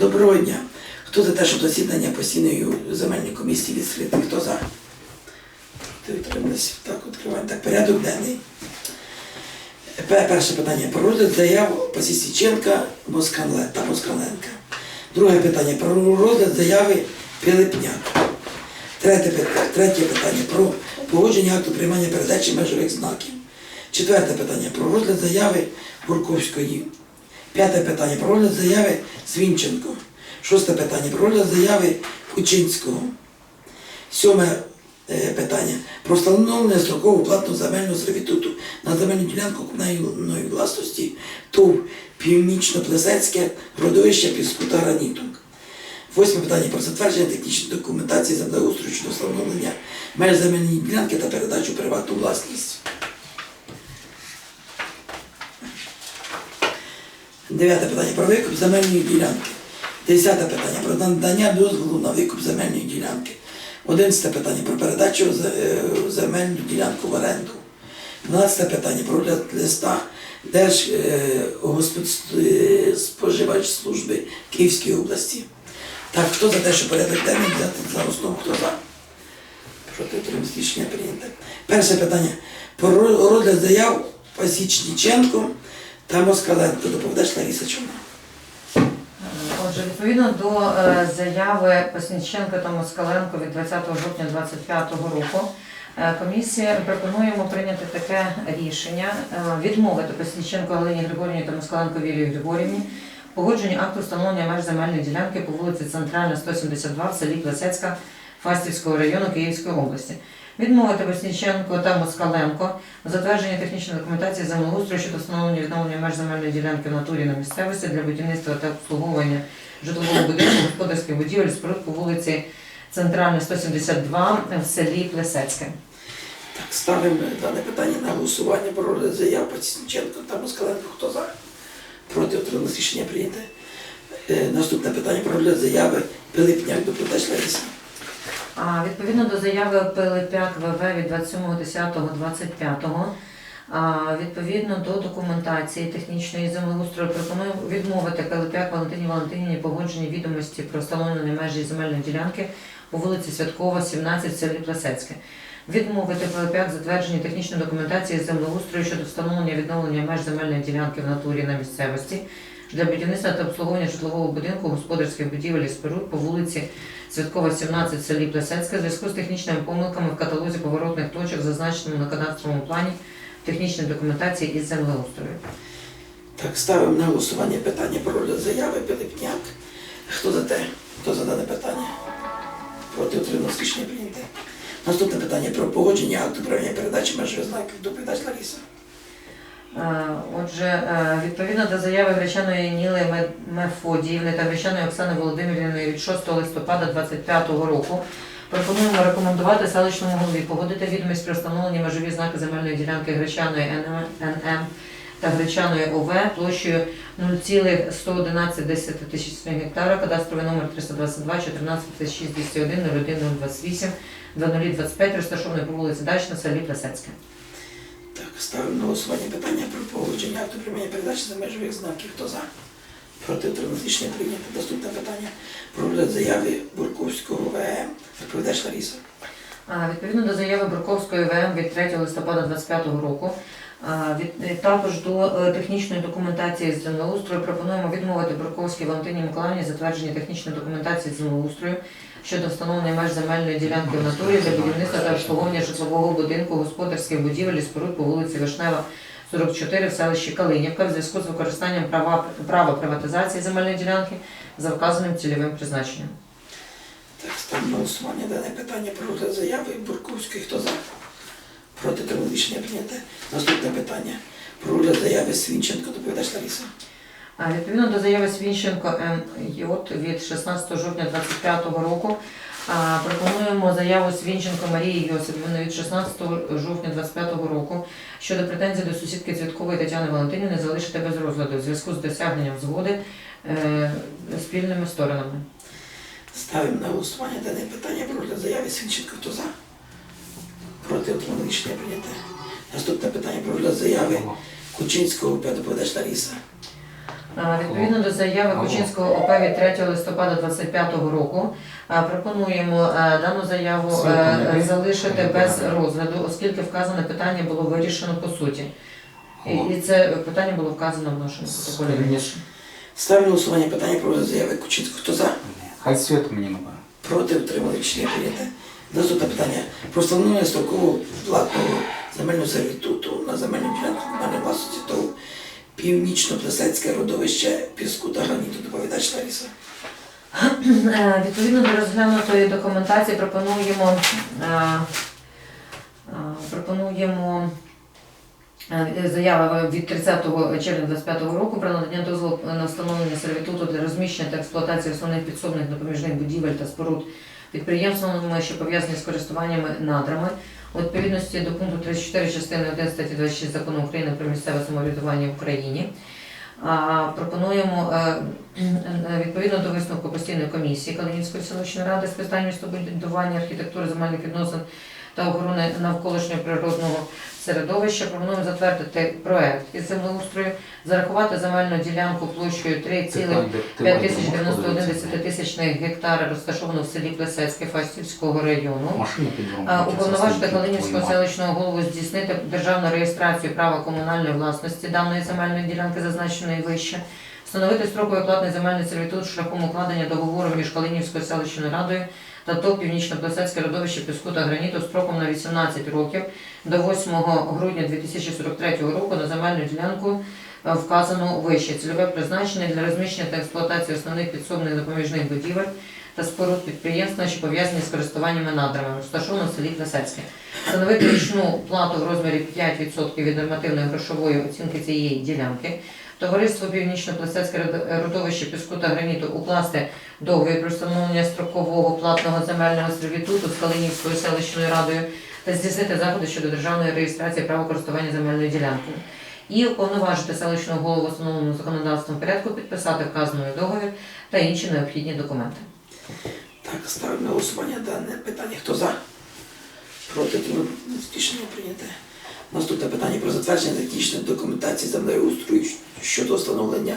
Доброго дня. Хто за те, щоб засідання постійної земельної комісії відкрити? Хто за? Так, відкриваємо. Так, порядок денний. Перше питання про розгляд заяв Пасісіченка Москале та Москаленка. Друге питання про розгляд заяви Пилипняк. Третє, пит- третє питання про погодження акту приймання передачі межових знаків. Четверте питання про розгляд заяви Бурковської. П'яте питання про розгляд заяви Свінченко. Шосте питання про розгляд заяви Кучинського. Сьоме е, питання про встановлення строкового платного земельного сервітуту на земельну ділянку комунальної власності ТОВ Північно-Плесецьке родовище піску та граніту. Восьме питання про затвердження технічної документації землеустрою щодо встановлення меж земельної ділянки та передачу приватну власність. Дев'яте питання про викуп земельної ділянки. Десяте питання про надання дозволу на викуп земельної ділянки. Одинадцяте питання про передачу е, земельну ділянку в оренду. Дванадцяте питання про розгляд листа Держспоживач служби Київської області. Так, хто за те, що порядок денний взяти за основу, хто за? Проти утримались, рішення прийнято. Перше питання. Про розгляд заяв Пасічніченко та Москаленко. Доповідач Лариса Чорна. Отже, відповідно до е, заяви Пасніченка та Москаленко від 20 жовтня 2025 року, е, комісія пропонуємо прийняти таке рішення е, відмовити Пасніченко Галині Григорівні та Москаленко Вілії Григорівні погодженні акту встановлення меж земельної ділянки по вулиці Центральна, 172 в селі Плесецька Фастівського району Київської області. Відмовити Пасніченко та Москаленко у затвердженні технічної документації землеустрою щодо встановлення відновлення меж земельної ділянки в натурі на місцевості для будівництва та обслуговування житлового будинку, господарських будівель, споруд по вулиці Центральна, 172 в селі Плесецьке. Так, ставимо дане питання на голосування про розгляд заяв Пасічниченко та Москаленко. Хто за? Проти утримались, рішення прийнято. Е, Наступне питання про розгляд заяви Пилипняк. Доповідач Лариса. Відповідно до заяви Пилипяк ВВ від 27.10.25, а, відповідно до документації технічної землеустрою пропоную відмовити Пилипяк Валентині Валентиніні погоджені відомості про встановлення межі земельної ділянки по вулиці Святкова, 17 в селі Плесецьке. Відмовити Пилипяк затвердженні технічної документації землеустрою щодо встановлення відновлення меж земельної ділянки в натурі на місцевості для будівництва та обслуговування житлового будинку, господарських будівель і по вулиці Святкова, 17 в селі Плесецьке в зв'язку з технічними помилками в каталозі поворотних точок, зазначеному на кадастровому плані технічної документації із землеустрою. Так, ставимо на голосування питання про розгляд заяви Пилипняк. Хто за те? Хто за дане питання? Проти утримались, рішення прийнято. Наступне питання про погодження акту правління передачі межових знаків. Доповідач Лариса. Е, Отже, е, відповідно до заяви Гречаної Ніли Ме- Мефодіївни та Гречаної Оксани Володимирівни від 6 листопада 2025 року пропонуємо рекомендувати селищному голові погодити відомість про встановлення межові знаки земельної ділянки Гречаної НМ та Гречаної ОВ площею 0,111 тисячних гектара, кадастровий номер 322 14 6201 01 028 0025, розташований по вулиці Дачна, селі Плесецьке. Ставимо на голосування питання про погодження акту передачі за межових знаків. Хто за? Проти утримались, рішення. Наступне питання про розгляд заяви Бурковського ВМ. Доповідач Лариса. Відповідно до заяви Бурковської ВМ від 3 листопада 2025 року, від, е, також до е, технічної документації з землеустрою пропонуємо відмовити Бурковській Валентині Миколаївні затвердження технічної документації з землеустрою щодо встановлення меж земельної ділянки в натурі для будівництва та обслуговування житлового будинку, господарських будівель і споруд по вулиці Вишнева, 44 в селищі Калинівка в зв'язку з використанням права, права приватизації земельної ділянки за вказаним цільовим призначенням. Так, ставимо на голосування дане питання про розгляд заяви Бурковської. Хто за? Проти рішення прийнято. Наступне питання про розгляд заяви Свінченко. Доповідач Лариса. Відповідно до заяви Свінченко МЙ від 16 жовтня 2025 року пропонуємо заяву Свінченко Марії Йосипівни від 16 жовтня 2025 року щодо претензій до сусідки Цвіткової Тетяни Валентинівни залишити без розгляду в зв'язку з досягненням згоди е, спільними сторонами. Ставимо на голосування дане питання про розгляд заяви Свінченко. Хто за? Проти утримались, рішення прийнято. Наступне питання про розгляд заяви Кучинського. Доповідач Лариса. А, Відповідно до заяви. Кучинського ОП від 3 листопада 2025 року пропонуємо е, дану заяву е, залишити без розгляду, оскільки вказане питання було вирішено по суті. І, це питання було вказано в нашому протоколі. Ставлю голосування питання про заяви Кучинського. Хто за? Хай свет мені набере. Проти утримали рішення прийняте. Наступне питання про встановлення строкового платного земельного сервітуту на земельну ділянку комунальної власності ТОВ Північно-Плесецьке родовище піску та граніту. Доповідач Лариса. Е, Відповідно до розглянутої документації пропонуємо, е, е, пропонуємо заява від 30 червня 2025 року про надання дозволу на встановлення сервітуту для розміщення та експлуатації основних підсобних допоміжних будівель та споруд підприємствами, що пов'язані з користуваннями надрами. У відповідності до пункту 34 частини 1 статті 26 закону України про місцеве самоврядування в Україні пропонуємо е, е, відповідно до висновку постійної комісії Калинівської селищної ради з питань містобудування, архітектури, земельних відносин та охорони навколишнього природного середовища. Пропонуємо затвердити проект із землеустрою, зарахувати земельну ділянку площею 3,5091 десятитисячних гектара, розташовану в селі Плесецьке Фастівського району. Уповноважити Калинівського селищного голову здійснити державну реєстрацію права комунальної власності даної земельної ділянки, зазначеної вище, встановити строковий платний земельний сервітут шляхом укладення договору між Калинівською селищною радою та ТОП Північно-Плесецьке родовище піску та граніту строком на 18 років до 8 грудня 2043 року на земельну ділянку е, вказано вище. Цільове призначення для розміщення та експлуатації основних підсобних допоміжних будівель та споруд підприємства, що пов'язані з користуваннями надрами, розташовано в селі Плесецьке. Встановити річну плату в розмірі 5% від нормативної грошової оцінки цієї ділянки. Товариство Північно-Плесецьке родовище піску та граніту укласти договір про встановлення строкового платного земельного сервітуту з Калинівською селищною радою та здійснити заходи щодо державної реєстрації права користування земельною ділянкою. І уповноважити селищного голову в встановленому законодавством порядку підписати вказаний договір та інші необхідні документи. Так, ставлю на голосування дане питання. Хто за? Проти рішення прийняте. Наступне питання про затвердження технічної документації землеустрою щодо встановлення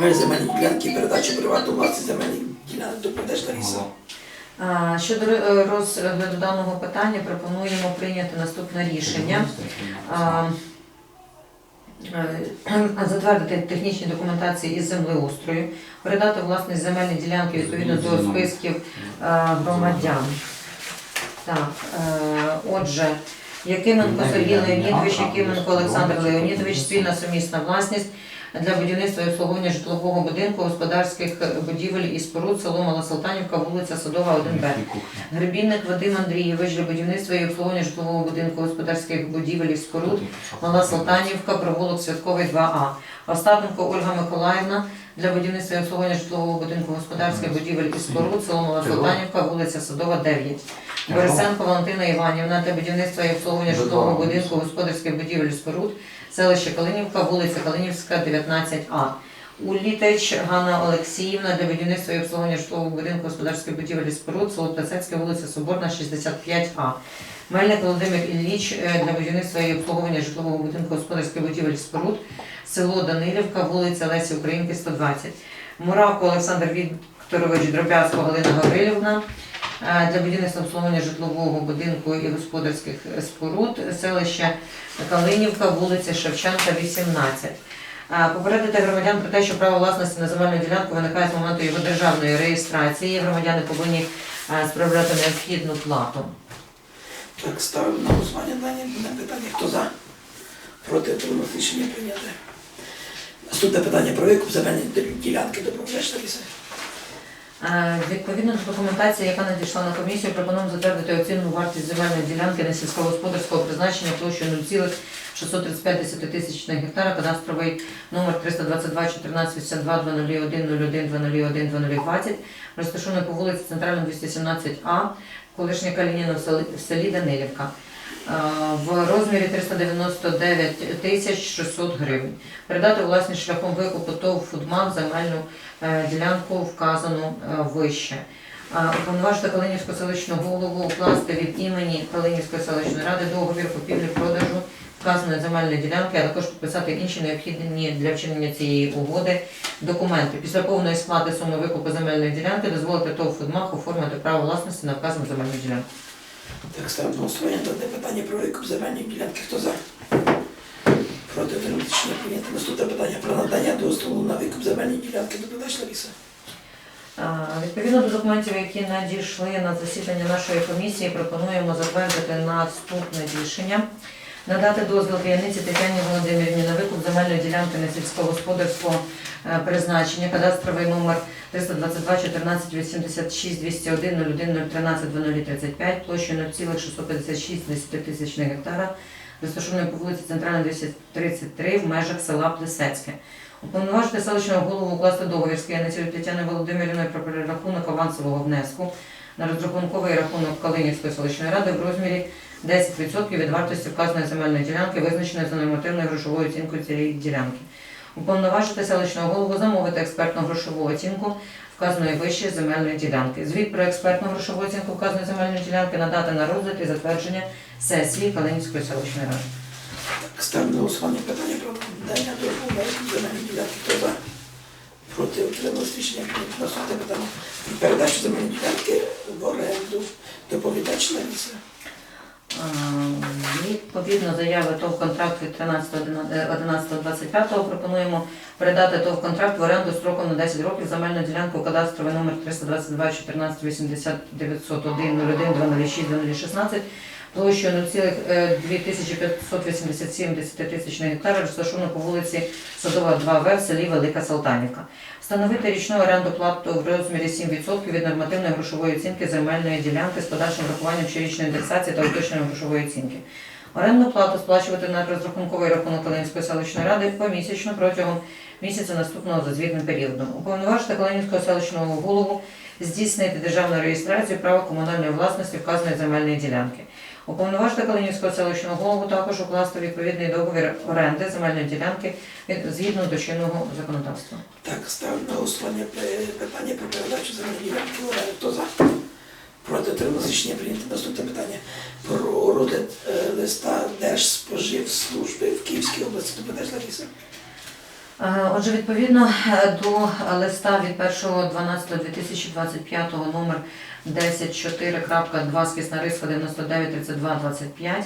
меж земельної ділянки і передачу приватну власність земельних ділянок. Доповідач Лариса. Щодо е, розгляду даного питання пропонуємо прийняти наступне рішення. Е, Затвердити технічні документації із землеустрою, передати власність земельні ділянки відповідно до списків е, громадян. Так, отже, Якименко Сергій Леонідович, Якименко Олександр Леонідович, спільна сумісна власність для будівництва і обслуговування житлового будинку, господарських будівель і споруд, село Малосолтанівка, вулиця Садова, 1Б. Гребінник Вадим Андрійович для будівництва і обслуговування житлового будинку, господарських будівель і споруд, Мала Салтанівка, провулок Святковий 2А. Остапенко Ольга Миколаївна для будівництва і обслуговування житлового будинку, господарських будівель і споруд, село Мала Салтанівка, вулиця Садова, 9. Борисенко Валентина Іванівна для будівництва і обслуговування житлового будинку, господарських будівель і споруд, селище Калинівка, вулиця Калинівська, 19А. Улітач Ганна Олексіївна для будівництва і обслуговування житлового будинку, господарських будівель і споруд, село Плесецьке, вулиця Соборна, 65А. Мельник Володимир Ілліч е, для будівництва і обслуговування житлового будинку, господарських будівель споруд, село Данилівка, вулиця Лесі Українки, 120. Муравко Олександр Вікторович Дробязко Галина Гаврилівна для будівництва обслуговування житлового будинку і господарських споруд, селище Калинівка, вулиця Шевченка, 18. Е, Попередити громадян про те, що право власності на земельну ділянку виникає з моменту його державної реєстрації. Громадяни повинні е, справляти необхідну плату. Так, ставлю на голосування дане питання. Хто за? Проти утримали рішення прийняте. Наступне питання про викуп земельної ділянки. Доповідач Лариса. Е, Відповідно до документації, яка надійшла на комісію, пропонуємо затвердити оцінну вартість земельної ділянки на сільськогосподарського призначення площею 0,635 десятитисячних гектара, кадастровий номер 322 14 82 201 01 201 220, розташований по вулиці Центральна 217А, колишня Калініна в селі Данилівка. Е, В розмірі 399 тисяч 600 гривень. Передати у власність шляхом викупу ТОВ «Фудман» земельну е, ділянку вказану е, вище. Уповноважити Калинівську селищну голову укласти від імені Калинівської селищної ради договір купівлі-продажу вказаної земельної ділянки, а також підписати інші необхідні для вчинення цієї угоди документи. Після повної сплати суми викупу земельної ділянки дозволити ТОВ «Фудмах» оформити право власності на вказану земельну ділянку. Так, на голосування дане питання про викуп земельної ділянки. Хто за? Проти рішення. Наступне питання про надання дозволу на викуп земельної ділянки. Доповідач Лариса. Відповідно до документів, які надійшли на засідання нашої комісії, пропонуємо затвердити наступне рішення. Надати дозвіл П'яниці Тетяні Володимирівні на викуп земельної ділянки на сільськогосподарського е, призначення, кадастровий номер 322 14 86 201 01 013 0035, площею 0,656 10 гектара, розташованої по вулиці Центральна 233 в межах села Плесецьке. Уповноважити селищного голову укласти договір з Кияницею Тетяною Володимирівною про перерахунок авансового внеску на розрахунковий рахунок Калинівської селищної ради в розмірі 10% від вартості вказаної земельної ділянки, визначеної за нормативною грошовою оцінкою цієї ділянки. Уповноважити селищного голову замовити експертну грошову оцінку вказаної вище земельної ділянки. Звіт про експертну грошову оцінку вказаної земельної ділянки надати на розгляд і затвердження сесії Калинівської селищної ради. Ставимо на питання про надання викуп земельної ділянки. Проти утримались рішення. Наступне питання передачу земельної в оренду. Доповідач Лариса. Відповідно заяви ТОВ контракт від 13.11.25 пропонуємо передати ТОВ контракт в оренду строком на 10 років земельну ділянку кадастровий номер 322 14 80 901 01 206 2016 площею 0,2587 десятитисячних гектара, розташовано по вулиці Садова 2В в селі Велика Салтанівка. Встановити річну оренду плату в розмірі 7% від нормативної грошової оцінки земельної ділянки з подальшим врахуванням щорічної індексації та уточненням грошової оцінки. Орендну плату сплачувати на розрахунковий рахунок Калинівської селищної ради помісячно протягом місяця наступного за звітним періодом. Уповноважити Калинівського селищного голову здійснити державну реєстрацію права комунальної власності вказаної земельної ділянки. Уповноважити Калинівського селищного голову також укласти відповідний договір оренди земельної ділянки згідно до чинного законодавства. Так, ставимо на голосування питання про передачу земельної ділянки в оренду. Хто за? Проти утримались рішення прийнято. Наступне питання про розгляд е, листа Держспоживслужби в Київській області. Доповідач Лариса. Е, Отже, відповідно е, до листа від 1.12.2025 номер 10.4.2 скисна риска 993225 е,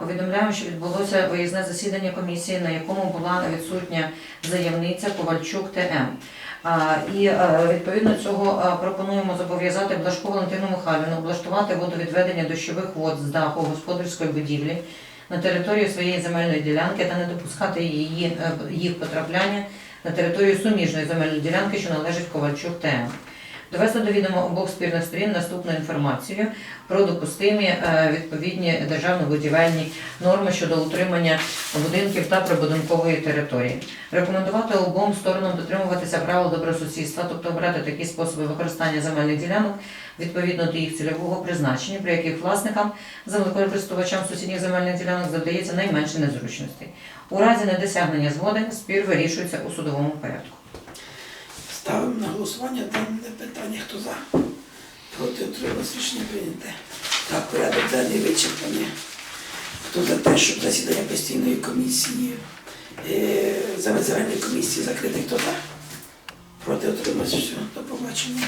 повідомляємо, що відбулося виїзне засідання комісії, на якому була відсутня заявниця Ковальчук ТМ. І відповідно цього пропонуємо зобов'язати Блашко Валентину Михайлівну облаштувати водовідведення дощових вод з даху господарської будівлі на територію своєї земельної ділянки та не допускати її, е, їх потрапляння на територію суміжної земельної ділянки, що належить Ковальчук ТМ. Довести до обох спірних сторін наступну інформацію про допустимі е, відповідні державно-будівельні норми щодо утримання будинків та прибудинкової території. Рекомендувати обом сторонам дотримуватися правил добросусідства, тобто обрати такі способи використання земельних ділянок відповідно до їх цільового призначення, при яких власникам, землекористувачам сусідніх земельних ділянок завдається найменше незручностей. У разі недосягнення згоди спір вирішується у судовому порядку. Ставимо на голосування дане питання. Хто за? Проти утримались рішення прийняте. Так, порядок денний вичерпаний. Хто за те, щоб засідання постійної комісії, е, земельної комісії закрити, хто за? Проти утримались рішення. До побачення.